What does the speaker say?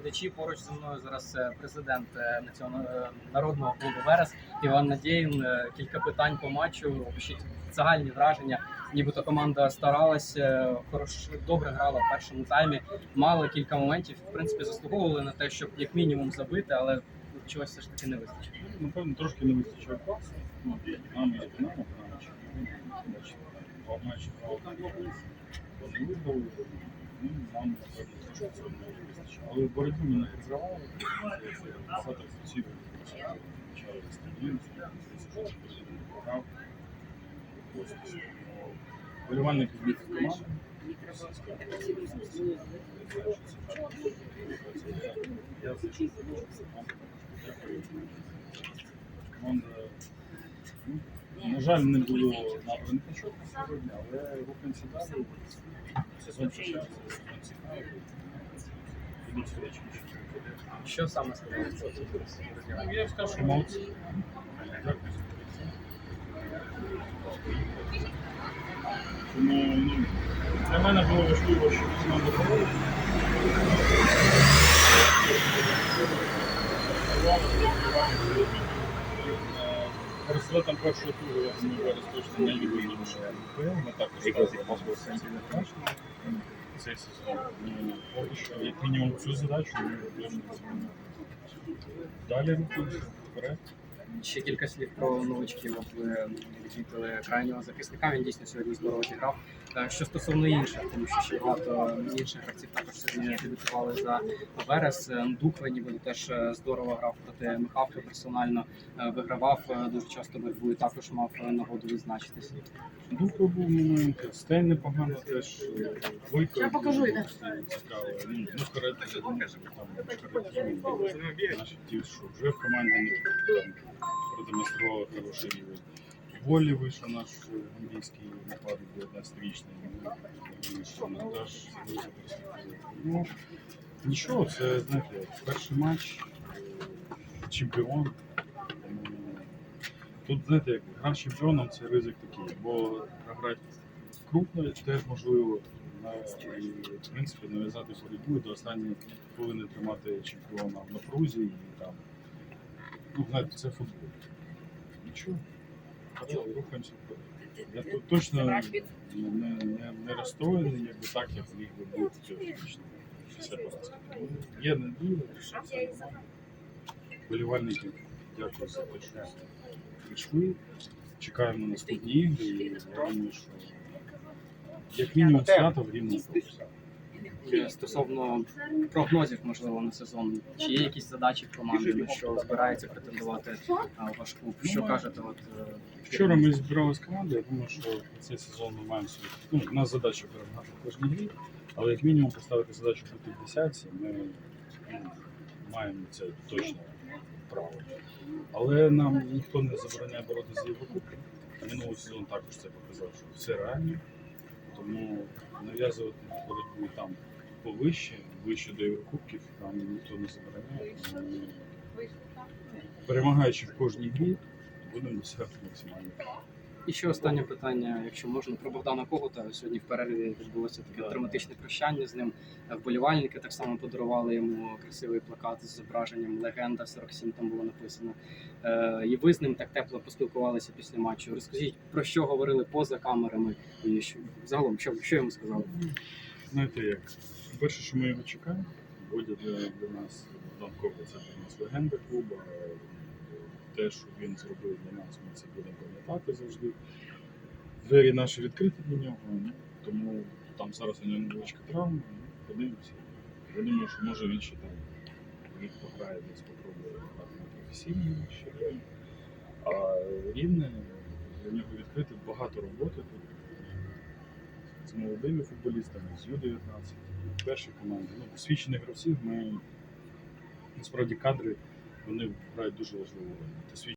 глядачі. Поруч зі мною зараз е, президент е, е, народного клубу Верес Іван Надєїн. Е, Кілька питань по матчу. Пишіть загальні враження. Нібито команда старалась, е, хорош добре грала в першому таймі. Мали кілька моментів. В принципі, заслуговували на те, щоб як мінімум забити, але чогось все ж таки не вистачило. Напевно, трошки не вистачає класу. Ну, Нам і Динамо. Бачите, Два матчі виграли. Ну, нам. Але боротьбу ми не програвали. Десяток функцій почали стабільність. Що програв. Ось, ну, Вболівальники вміють команду. Я зайшов. Команда, ну, на жаль, не було набраних очок сьогодні, але рухаємося далі. Сезон почався, сезон цікавий. Що саме сказати? Ну, Я сказав, що молодці. Тому ну, для мене було важливо, щоб команда боролася. Результатом першого туру, я зараз точно не відвідуємоше. Ми також не бачимо цей сезон. Поки що, як мінімум, цю задачу ми точно виконуємо. Далі рухаємося вперед. Ще кілька слів про новичків. Ви відвідали крайнього захисника. Він дійсно сьогодні здорово зіграв. Е, Що стосовно інших, тому що ще багато інших гравців також сьогодні дебютували за Верес. Е, Дуква ніби теж е, здорово грав проти Михавки персонально вигравав дуже часто боротьбу і також мав нагоду відзначитися. Духо був момент, Стейн непогано теж. Войко. Я покажу, йде. Цікаво. Ну, ну, що там Шкарет, наші ті, що вже в команді не там продемонстрували хороший рівень. Волі вийшов наш англійський нападник 19-річний. Ну, думаю, теж. Ну, нічого, це, знаєте, перший матч, е, чемпіон. Тут, знаєте, як гра чемпіоном це ризик такий, бо грати крупно теж можливо. на- І, в принципі, нав'язати боротьбу і до останньої хвилини тримати чемпіона в напрузі і там. Ну, знаєте, це футбол. Нічого. Рухаємося вперед. Я тут точно не, не, не, розстроєний, якби так, як міг би бути теоретично. Після поразки. Є надія, що це нормально. Вболівальники, дякую за те, що. Чекаємо на наступні ігри і я думаю, що як мінімум свято в рівному корпусі. Е, Стосовно прогнозів, можливо, на сезон, чи є якісь задачі в команди, на що збирається претендувати е, ваш клуб? Що кажете? От е, Вчора ми зібрали з команди, я думаю, що цей сезон ми маємо. Ну, у нас задача перемагати в кожній грі, але як мінімум поставити задачу бути в десятці, ми ну, маємо це точно право. Але нам ніхто не забороняє боротися за Єврокубки. Минулий сезон також це показав, що все реально. Тому нав'язувати боротьбу там повище, вище до Єврокубків, там ніхто не забороняє. Тому Перемагаючи в кожній грі, будемо досягати максимально. І ще останнє питання, якщо можна, про Богдана Когута. Сьогодні в перерві відбулося таке драматичне прощання з ним. Вболівальники так само подарували йому красивий плакат з зображенням Легенда 47 там було написано. Е, і ви з ним так тепло поспілкувалися після матчу. Розкажіть, про що говорили поза камерами і що загалом, що, що йому сказали? Знаєте як? Перше, що ми його чекаємо, Водя для, для нас Богдан Кобра, це для нас легенда клубу. Те, що він зробив для нас, ми це будемо пам'ятати завжди. Двері наші відкриті для нього, тому там зараз у нього невеличка травма, подивимося. Я думаю, що може він ще там рік пограє, десь попробує грати на професійному ще. А рівне для нього відкрите багато роботи тут з молодими футболістами, з Ю-19, перші команди. Ну, досвідчених гравців ми насправді кадри вони грають дуже важливу роль.